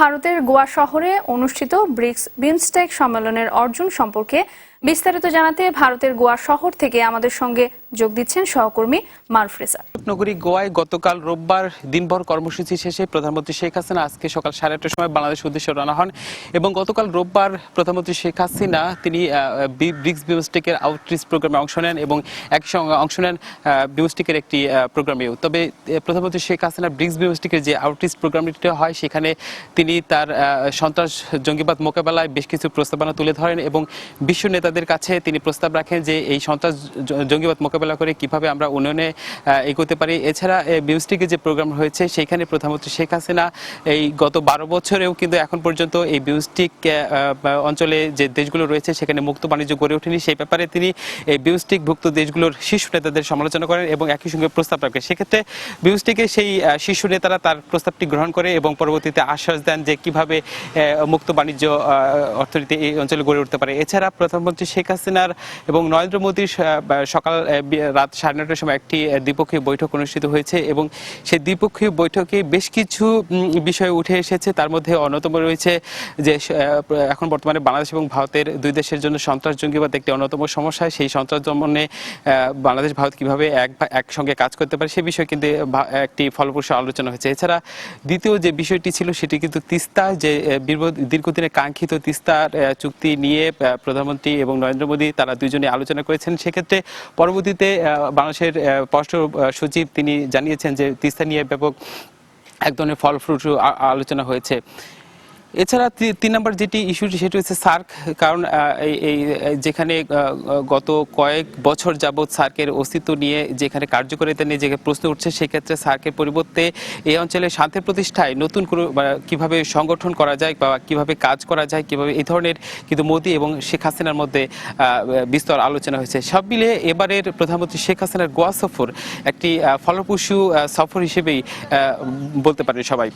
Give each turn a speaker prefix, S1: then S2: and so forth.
S1: ভারতের গোয়া শহরে অনুষ্ঠিত ব্রিক্স বিমস্টেক সম্মেলনের অর্জন সম্পর্কে বিস্তারিত জানাতে ভারতের গোয়া শহর থেকে আমাদের সঙ্গে যোগ দিচ্ছেন সহকর্মী মারফ্রেসা
S2: নগরী গোয়ায় গতকাল রোববার দিনভর কর্মসূচি শেষে প্রধানমন্ত্রী শেখ হাসিনা আজকে সকাল সাড়ে আটটার সময় বাংলাদেশ উদ্দেশ্যে রওনা হন এবং গতকাল রোববার প্রধানমন্ত্রী শেখ হাসিনা, তিনি ব্রিক্স বিমস্টেকের আউটরিচ প্রোগ্রামে অংশ নেন এবং একসঙ্গে অংশ নেন বিমস্টেকের একটি প্রোগ্রামেও। তবে প্রধানমন্ত্রী শেখ হাসিনা ব্রিক্স বিমস্টেকের যে আউটরিচ প্রোগ্রামটি হয়, সেখানে তিনি তার সন্ত্রাস জঙ্গিবাদ মোকাবেলায় বেশ কিছু প্রস্তাবনা তুলে ধরেন এবং বিশ্ব নেতাদের কাছে তিনি প্রস্তাব রাখেন যে এই সন্ত্রাস জঙ্গিবাদ মোকাবেলা করে কীভাবে আমরা উন্নয়নে এগোতে পারি। এছাড়া বিমস্টিকের যে প্রোগ্রাম হয়েছে সেখানে প্রধানমন্ত্রী শেখ হাসিনা এই গত বারো বছরেও কিন্তু এখন পর্যন্ত এই বিমস্টিক অঞ্চলে যে দেশগুলো রয়েছে, সেখানে মুক্ত বাণিজ্য গড়ে ওঠেনি। সেই ব্যাপারে তিনি এই বিমস্টিক ভুক্ত দেশগুলোর শীর্ষ নেতাদের সমালোচনা করেন এবং একই সঙ্গে প্রস্তাব রাখেন। সেক্ষেত্রে বিমস্টিকের সেই শীর্ষ নেতারা তার প্রস্তাবটি গ্রহণ করে এবং পরবর্তীতে আশ্বাস দেন যে কীভাবে মুক্ত বাণিজ্য অর্থনীতি এই অঞ্চলে গড়ে উঠতে পারে। এছাড়া প্রধানমন্ত্রী শেখ হাসিনার এবং নরেন্দ্র মোদীর সকাল রাত সাড়ে নটার সময় একটি দ্বিপক্ষীয় বৈঠক অনুষ্ঠিত হয়েছে এবং সেই দ্বিপক্ষীয় বৈঠকে বেশ কিছু বিষয় উঠে এসেছে। তার মধ্যে অন্যতম রয়েছে যে এখন বর্তমানে বাংলাদেশ এবং ভারতের দুই দেশের জন্য সন্ত্রাস জঙ্গিবাদ একটি অন্যতম সমস্যা। সেই সন্ত্রাস দমনে বাংলাদেশ, ভারত কীভাবে এক, একসঙ্গে কাজ করতে পারে সে বিষয়ে কিন্তু একটি ফলপ্রসূ আলোচনা হয়েছে। এছাড়া দ্বিতীয় যে বিষয়টি ছিল সেটি কিন্তু তিস্তা, যে দীর্ঘদিনের কাঙ্ক্ষিত তিস্তার চুক্তি নিয়ে প্রধানমন্ত্রী এবং নরেন্দ্র মোদী তারা দুজনে আলোচনা করেছেন। সেক্ষেত্রে পরবর্তীতে বাংলাদেশের পররাষ্ট্র সচিব তিনি জানিয়েছেন যে তিস্তা নিয়ে ব্যাপক এক ধরনের ফল ফ্রুট আলোচনা হয়েছে। এছাড়া তিন নম্বর যেটি ইস্যুটি সেটি হচ্ছে সার্ক, কারণ এই, এই- যেখানে গত কয়েক বছর যাবৎ সার্কের অস্তিত্ব নিয়ে যেখানে কার্যকারিতা নিয়ে যে প্রশ্ন উঠছে, সেক্ষেত্রে সার্কের পরিবর্তে এই অঞ্চলে শান্তি প্রতিষ্ঠায় নতুন কোনো কীভাবে সংগঠন করা যায় বা কীভাবে কাজ করা যায়, কীভাবে এই ধরনের কিন্তু মোদী এবং শেখ হাসিনার মধ্যে বিস্তর আলোচনা হয়েছে। সব মিলে এবারের প্রধানমন্ত্রী শেখ হাসিনার গোয়া সফর একটি ফলপ্রসূ সফর হিসেবেই বলতে পারে সবাই।